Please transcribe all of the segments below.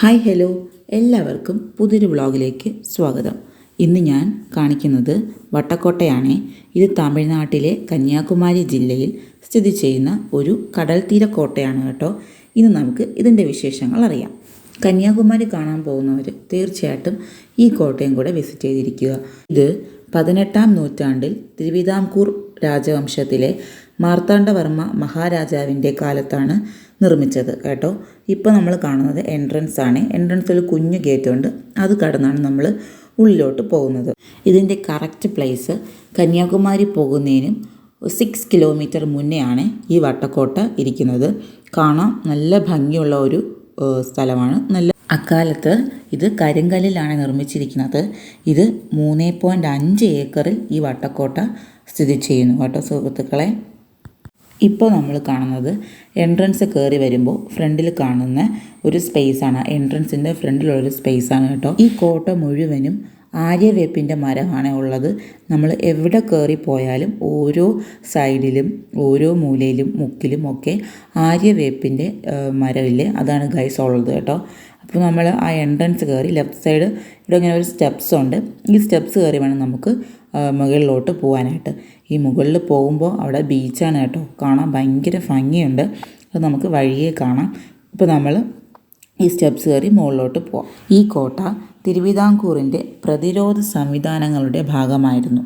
Hi hello. എല്ലാവർക്കും പുതിയൊരു വ്ളോഗിലേക്ക് സ്വാഗതം. ഇന്ന് ഞാൻ കാണിക്കുന്നത് വട്ടക്കോട്ടയാണ്. ഇത് തമിഴ്നാട്ടിലെ കന്യാകുമാരി ജില്ലയിൽ സ്ഥിതി ചെയ്യുന്ന ഒരു കടൽ തീര കോട്ടയാണ് കേട്ടോ. ഇന്ന് നമുക്ക് ഇതിന്റെ വിശേഷങ്ങൾ അറിയാം. കന്യാകുമാരി കാണാൻ പോകുന്നവർ തീർച്ചയായിട്ടും ഈ കോട്ടയും കൂടെ വിസിറ്റ് ചെയ്തിരിക്കുക. ഇത് പതിനെട്ടാം നൂറ്റാണ്ടിൽ തിരുവിതാംകൂർ രാജവംശത്തിലെ മാർത്താണ്ഡവർമ്മ മഹാരാജാവിന്റെ കാലത്താണ് നിർമ്മിച്ചത് കേട്ടോ. ഇപ്പോൾ നമ്മൾ കാണുന്നത് എൻട്രൻസ് ആണ്. എൻട്രൻസിൽ കുഞ്ഞു ഗേറ്റ് ഉണ്ട്. അത് കടന്നാണ് നമ്മൾ ഉള്ളിലോട്ട് പോകുന്നത്. ഇതിന്റെ കറക്റ്റ് പ്ലേസ് കന്യാകുമാരി പോകുന്നതിനും സിക്സ് കിലോമീറ്റർ മുന്നെയാണ് ഈ വട്ടക്കോട്ട ഇരിക്കുന്നത്. കാണാം. നല്ല ഭംഗിയുള്ള ഒരു സ്ഥലമാണ്. നല്ല അക്കാലത്ത് ഇത് കരിങ്കല്ലിലാണ് നിർമ്മിച്ചിരിക്കുന്നത്. ഇത് മൂന്ന് പോയിന്റ് അഞ്ച് ഏക്കറിൽ ഈ വട്ടക്കോട്ട സ്ഥിതി ചെയ്യുന്നു കേട്ടോ സുഹൃത്തുക്കളെ. ഇപ്പോൾ നമ്മൾ കാണുന്നത് എൻട്രൻസ് കയറി വരുമ്പോൾ ഫ്രണ്ടിൽ കാണുന്ന ഒരു സ്പേസാണ് എൻട്രൻസിന്റെ ഫ്രണ്ടിലുള്ളൊരു സ്പേസാണ് കേട്ടോ. ഈ കോട്ട മുഴുവനും ആര്യവേപ്പിന്റെ മരമാണ് ഉള്ളത്. നമ്മൾ എവിടെ കയറി പോയാലും ഓരോ സൈഡിലും ഓരോ മൂലയിലും മുക്കിലും ഒക്കെ ആര്യവേപ്പിന്റെ മരമില്ലേ? അതാണ് ഗൈസ് ഉള്ളത് കേട്ടോ. അപ്പോൾ നമ്മൾ ആ എൻട്രൻസ് കയറി ലെഫ്റ്റ് സൈഡ് ഇവിടെ ഇങ്ങനെ ഒരു സ്റ്റെപ്സ് ഉണ്ട്. ഈ സ്റ്റെപ്സ് കയറി വേണം നമുക്ക് മുകളിലോട്ട് പോകാനായിട്ട് ഈ മുകളിൽ പോകുമ്പോൾ അവിടെ ബീച്ചാണ് കേട്ടോ. കാണാൻ ഭയങ്കര ഭംഗിയുണ്ട്. അത് നമുക്ക് വഴിയെ കാണാം. ഇപ്പോൾ നമ്മൾ ഈ സ്റ്റെപ്സ് കയറി മുകളിലോട്ട് പോവാം. ഈ കോട്ട തിരുവിതാംകൂറിന്റെ പ്രതിരോധ സംവിധാനങ്ങളുടെ ഭാഗമായിരുന്നു.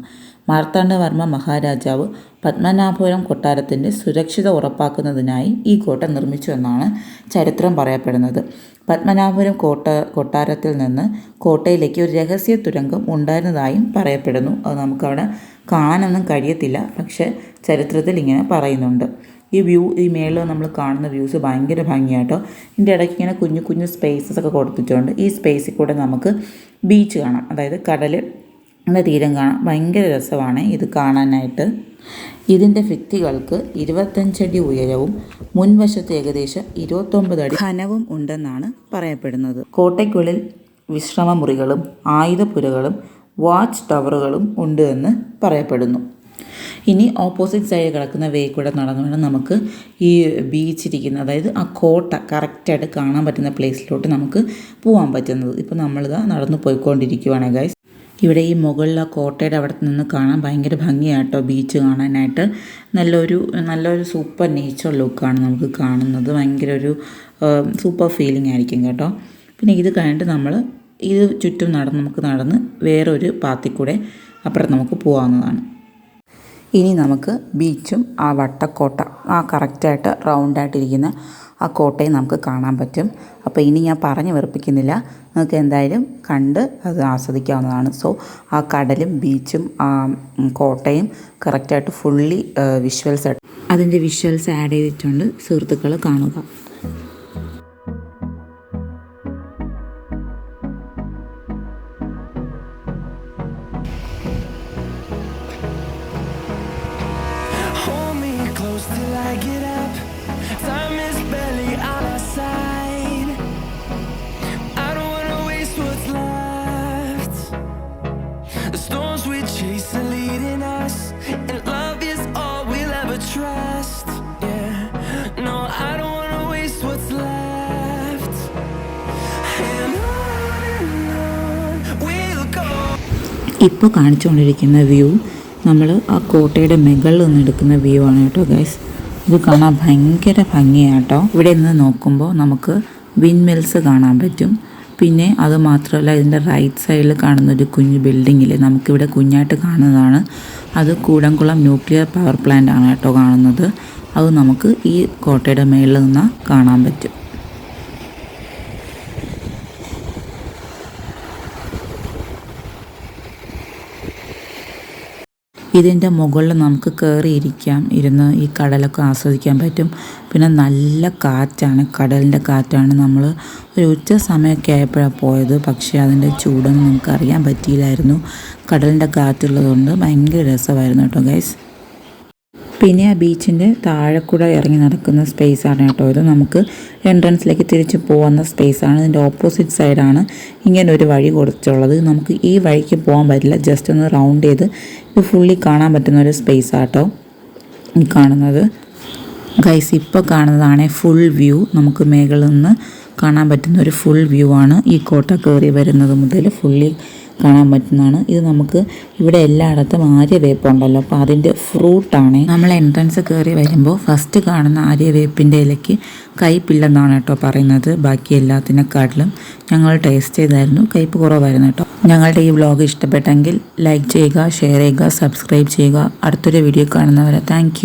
മാർത്താണ്ഡവർമ്മ മഹാരാജാവ് പത്മനാഭപുരം കൊട്ടാരത്തിന്റെ സുരക്ഷിത ഉറപ്പാക്കുന്നതിനായി ഈ കോട്ട നിർമ്മിച്ചു എന്നാണ് ചരിത്രം പറയപ്പെടുന്നത്. പത്മനാഭപുരം കോട്ട കൊട്ടാരത്തിൽ നിന്ന് കോട്ടയിലേക്ക് ഒരു രഹസ്യ തുരങ്കം ഉണ്ടായിരുന്നതായും പറയപ്പെടുന്നു. അത് നമുക്കവിടെ കാണാനൊന്നും കഴിയത്തില്ല. പക്ഷേ ചരിത്രത്തിൽ ഇങ്ങനെ പറയുന്നുണ്ട്. ഈ വ്യൂ ഈ മേളിൽ നമ്മൾ കാണുന്ന വ്യൂസ് ഭയങ്കര ഭംഗിയാട്ടോ. ഇതിന്റെ ഇടയ്ക്ക് ഇങ്ങനെ കുഞ്ഞു കുഞ്ഞു സ്പേസസ് ഒക്കെ കൊടുത്തിട്ടുണ്ട്. ഈ സ്പേസിൽ കൂടെ നമുക്ക് ബീച്ച് കാണാം. അതായത് കടൽ ന്റെ തീരം കാണാം ഭയങ്കര രസമാണ്. ഇത് കാണാനായിട്ട് ഇതിന്റെ ഭിത്തികൾക്ക് ഇരുപത്തഞ്ചടി ഉയരവും മുൻവശത്ത് ഏകദേശം ഇരുപത്തൊമ്പത് അടി ഘനവും ഉണ്ടെന്നാണ് പറയപ്പെടുന്നത്. കോട്ടയ്ക്കുള്ളിൽ വിശ്രമമുറികളും ആയുധപുരകളും വാച്ച് ടവറുകളും ഉണ്ട് എന്ന് പറയപ്പെടുന്നു. ഇനി ഓപ്പോസിറ്റ് സൈഡ് കിടക്കുന്ന വേ കൂടെ നടന്നു വേണം നമുക്ക് ഈ ബീച്ചിരിക്കുന്ന അതായത് ആ കോട്ട കറക്റ്റായിട്ട് കാണാൻ പറ്റുന്ന പ്ലേസിലോട്ട് നമുക്ക് പോകാൻ പറ്റുന്നത്. ഇപ്പോൾ നമ്മളിതാ നടന്നു പോയിക്കൊണ്ടിരിക്കുവാണ് ഗൈസ് ഇവിടെ ഈ മുകളിലെ കോട്ടയുടെ അവിടെ നിന്ന് കാണാൻ ഭയങ്കര ഭംഗിയാട്ടോ ബീച്ച് കാണാനായിട്ട്. നല്ലൊരു നല്ലൊരു സൂപ്പർ നേച്ചർ ലുക്കാണ് നമുക്ക് കാണുന്നത്. ഭയങ്കര ഒരു സൂപ്പർ ഫീലിംഗ് ആയിരിക്കും കേട്ടോ. പിന്നെ ഇത് കഴിഞ്ഞിട്ട് നമ്മൾ ഇത് ചുറ്റും നടന്ന് നമുക്ക് നടന്ന് വേറൊരു പാത്തിൽ കൂടെ അപ്പുറത്ത് നമുക്ക് പോകാവുന്നതാണ് ഇനി നമുക്ക് ബീച്ചും ആ വട്ടക്കോട്ട ആ കറക്റ്റായിട്ട് റൗണ്ടായിട്ടിരിക്കുന്ന ആ കോട്ടയും നമുക്ക് കാണാൻ പറ്റും. അപ്പോൾ ഇനി ഞാൻ പറഞ്ഞു വെറുപ്പിക്കുന്നില്ല. നിങ്ങൾക്ക് എന്തായാലും കണ്ട് അത് ആസ്വദിക്കാവുന്നതാണ്. സോ ആ കടലും ബീച്ചും ആ കോട്ടയും കറക്റ്റായിട്ട് ഫുള്ളി വിഷ്വൽസ് അതിന്റെ വിഷ്വൽസ് ആഡ് ചെയ്തിട്ടുണ്ട്. സുഹൃത്തുക്കൾ കാണുക. ഇപ്പോൾ കാണിച്ചുകൊണ്ടിരിക്കുന്ന വ്യൂ നമ്മൾ ആ കോട്ടയുടെ മുകളിൽ നിന്ന് എടുക്കുന്ന വ്യൂ ആണ് കേട്ടോ ഗൈസ് ഇത് കാണാൻ ഭയങ്കര ഭംഗിയാണ് കേട്ടോ ഇവിടെ നിന്ന് നോക്കുമ്പോൾ നമുക്ക് വിൻമിൽസ് കാണാൻ പറ്റും. പിന്നെ അത് മാത്രമല്ല ഇതിന്റെ റൈറ്റ് സൈഡിൽ കാണുന്ന ഒരു കുഞ്ഞു ബിൽഡിങ്ങിൽ നമുക്കിവിടെ കുഞ്ഞായിട്ട് കാണുന്നതാണ്. അത് കൂടംകുളം ന്യൂക്ലിയർ പവർ പ്ലാന്റ് ആണ് കേട്ടോ കാണുന്നത്. അത് നമുക്ക് ഈ കോട്ടയുടെ മേളിൽ നിന്ന് കാണാൻ പറ്റും. ഇതിന്റെ മുകളിൽ നമുക്ക് കയറിയിരിക്കാം ഇരുന്ന് ഈ കടലൊക്കെ ആസ്വദിക്കാൻ പറ്റും. പിന്നെ നല്ല കാറ്റാണ്. കടലിന്റെ കാറ്റാണ് നമ്മൾ ഒരു ഉച്ച സമയമൊക്കെ ആയപ്പോഴാണ് പോയത്. പക്ഷേ അതിന്റെ ചൂടൊന്നും നമുക്ക് അറിയാൻ പറ്റിയില്ലായിരുന്നു. കടലിന്റെ കാറ്റുള്ളതുകൊണ്ട് ഭയങ്കര രസമായിരുന്നു കേട്ടോ ഗൈസ് പിന്നെ ആ ബീച്ചിന്റെ താഴെ കൂടെ ഇറങ്ങി നടക്കുന്ന സ്പേസ് ആണ് കേട്ടോ ഇത്. നമുക്ക് എൻട്രൻസിലേക്ക് തിരിച്ച് പോകുന്ന സ്പേസ് ആണ്. ഇതിന്റെ ഓപ്പോസിറ്റ് സൈഡാണ് ഇങ്ങനെ ഒരു വഴി കൊടുത്തിട്ടുള്ളത് നമുക്ക് ഈ വഴിക്ക് പോകാൻ പറ്റില്ല. ജസ്റ്റ് ഒന്ന് റൗണ്ട് ചെയ്ത് ഇത് ഫുള്ളി കാണാൻ പറ്റുന്ന ഒരു സ്പേസ് ആട്ടോ കാണുന്നത്. ഗൈസ് ഇപ്പോൾ കാണുന്നതാണ് ഫുൾ വ്യൂ നമുക്ക് മേകളിൽ നിന്ന് കാണാൻ പറ്റുന്ന ഒരു ഫുൾ വ്യൂ ആണ്. ഈ കോട്ട കയറി വരുന്നത് മുതൽ ഫുള്ളി കാണാൻ പറ്റുന്നതാണ്. ഇത് നമുക്ക് ഇവിടെ എല്ലായിടത്തും ആര്യവേപ്പുണ്ടല്ലോ അപ്പോൾ അതിന്റെ ഫ്രൂട്ടാണ്. നമ്മൾ എൻട്രൻസ് കയറി വരുമ്പോൾ ഫസ്റ്റ് കാണുന്ന ആര്യവേപ്പിന്റെ ഇലയ്ക്ക് കയ്പില്ലെന്നാണ് കേട്ടോ പറയുന്നത്. ബാക്കി എല്ലാത്തിനെക്കാട്ടിലും ഞങ്ങൾ ടേസ്റ്റ് ചെയ്തായിരുന്നു. കയ്പ് കുറവായിരുന്നു കേട്ടോ. ഞങ്ങളുടെ ഈ വ്ലോഗ് ഇഷ്ടപ്പെട്ടെങ്കിൽ ലൈക്ക് ചെയ്യുക ഷെയർ ചെയ്യുക സബ്സ്ക്രൈബ് ചെയ്യുക. അടുത്തൊരു വീഡിയോ കാണുന്നവരെ താങ്ക്